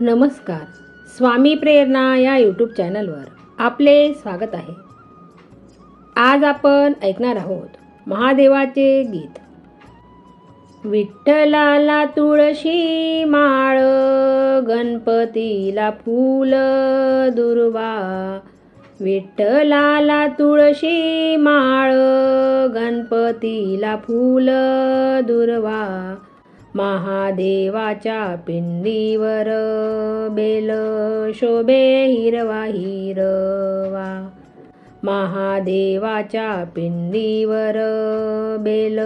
नमस्कार. स्वामी प्रेरणा या यूट्यूब चॅनलवर आपले स्वागत आहे. आज आपण ऐकणार आहोत महादेवाचे गीत. विठ्ठलाला तुळशी माळ गणपतीला फूल दुर्वा. विठ्ठलाला तुळशी माळ गणपतीला फूल दुर्वा. महादेवाच्या पिंडीवर बेल शोभे हिरवा हिरवा. महादेवाच्या पिंडीवर बेल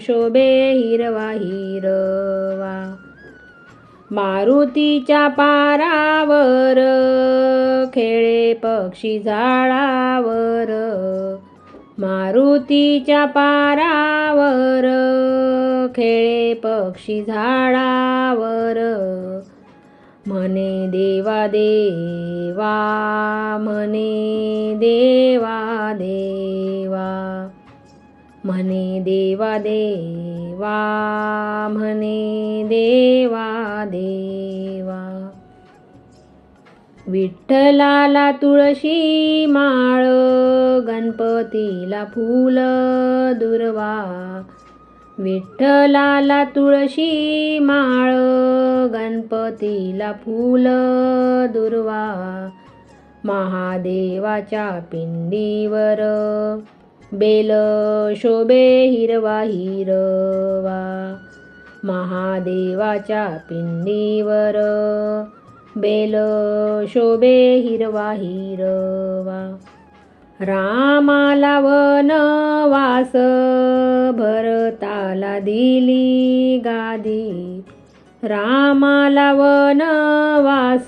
शोभे हिरवा हिरवा. मारुतीच्या पारावर खेळे पक्षी झाडावर. मारुतीच्या पारावर खेळे पक्षी झाडावर. म्हणे देवा देवा म्हणे देवा देवा. म्हणे देवा देवा म्हणे देवा देवा. विठ्ठलाला तुळशी माळ गणपतीला फूल दुर्वा. विठ्ठलाला तुळशी माळ गणपतीला फूल दुर्वा महादेवाच्या पिंडीवर बेल शोभे हिरवा हिरवा महादेवाच्या पिंडीवर बेल शोभे हिरवा हिरवा. रामाला वनवास भरताला दिली गादी. रामाला वनवास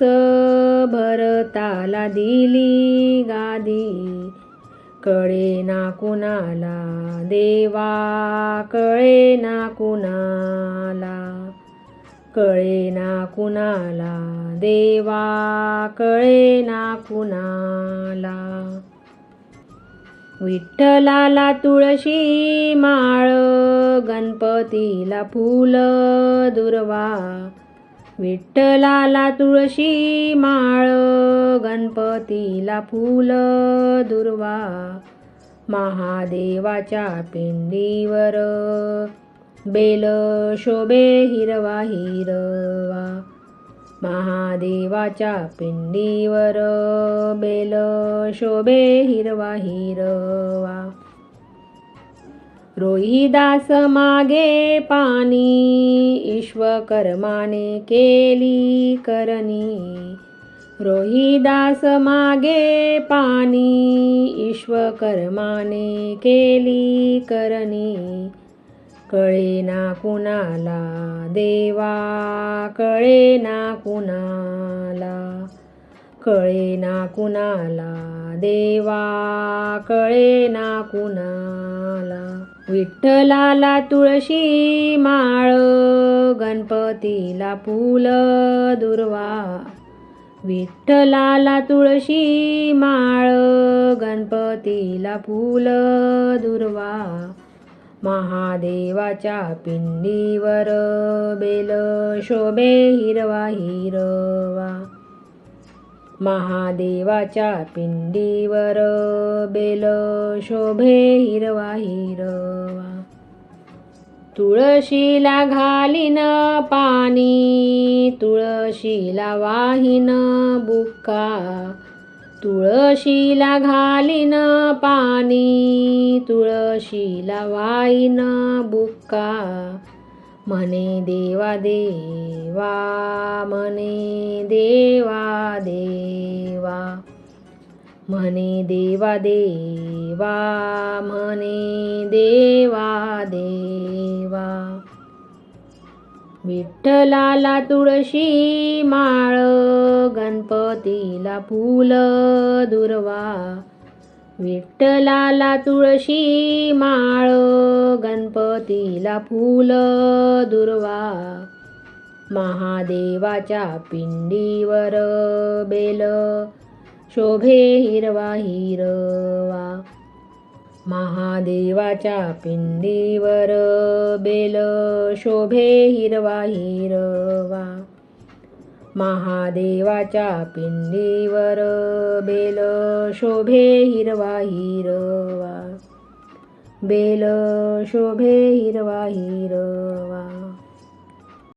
भरताला दिली गादी. कळे ना कुणाला देवा कळे ना कुणाला. कळे ना कुणाला देवा कळे ना कुणाला. विठ्ठलाला तुळशी माळ गणपतीला फूल दुर्वा. विठ्ठलाला तुळशी माळ गणपतीला फूल दुर्वा. महादेवाच्या पिंडीवर बेल शोभे हिरवा हिरवा. महादेवाच्या पिंडीवर बेल शोभे हिरवा हिरवा. रोहिदास मागे पाणी ईश्वकर्माने केली करणी. रोहिदास मागे पाणी ईश्वकर्माने केली करणी. कळे ना कुणाला? देवा कळे ना कुणाला? कळे ना कुणाला? देवा कळे ना कुणाला? विठ्ठलाला तुळशी माळ गणपतीला फुल दुर्वा. विठ्ठलाला तुळशी माळ गणपतीला फुल दुर्वा. महादेवाच्या पिंडीवर बेल शोभे हिरवा हिरवा. महादेवाच्या पिंडीवर बेल शोभे हिरवा हिरवा. तुळशीला घालीन पाणी तुळशीला वाहीन बुक्का. तुळशीला घालीन पाणी तुळशीला वाईन बुक्का. म्हणे देवा देवा म्हणे देवा देवा. म्हणे देवा देवा म्हणे देवा देवा. विठ्ठलाला तुळशी माळ गणपतीला फूल दुर्वा. विठ्ठलाला तुळशी माळ गणपतीला फूल दुर्वा. महादेवाच्या पिंडीवर बेल शोभे हिरवा हिरवा. महादेवाच्या पिंडीवर बेल शोभे हिरवा हिरवा. महादेवाच्या पिंडीवर बेल शोभे हिरवा हिरवा. बेल शोभे हिरवा हिरवा.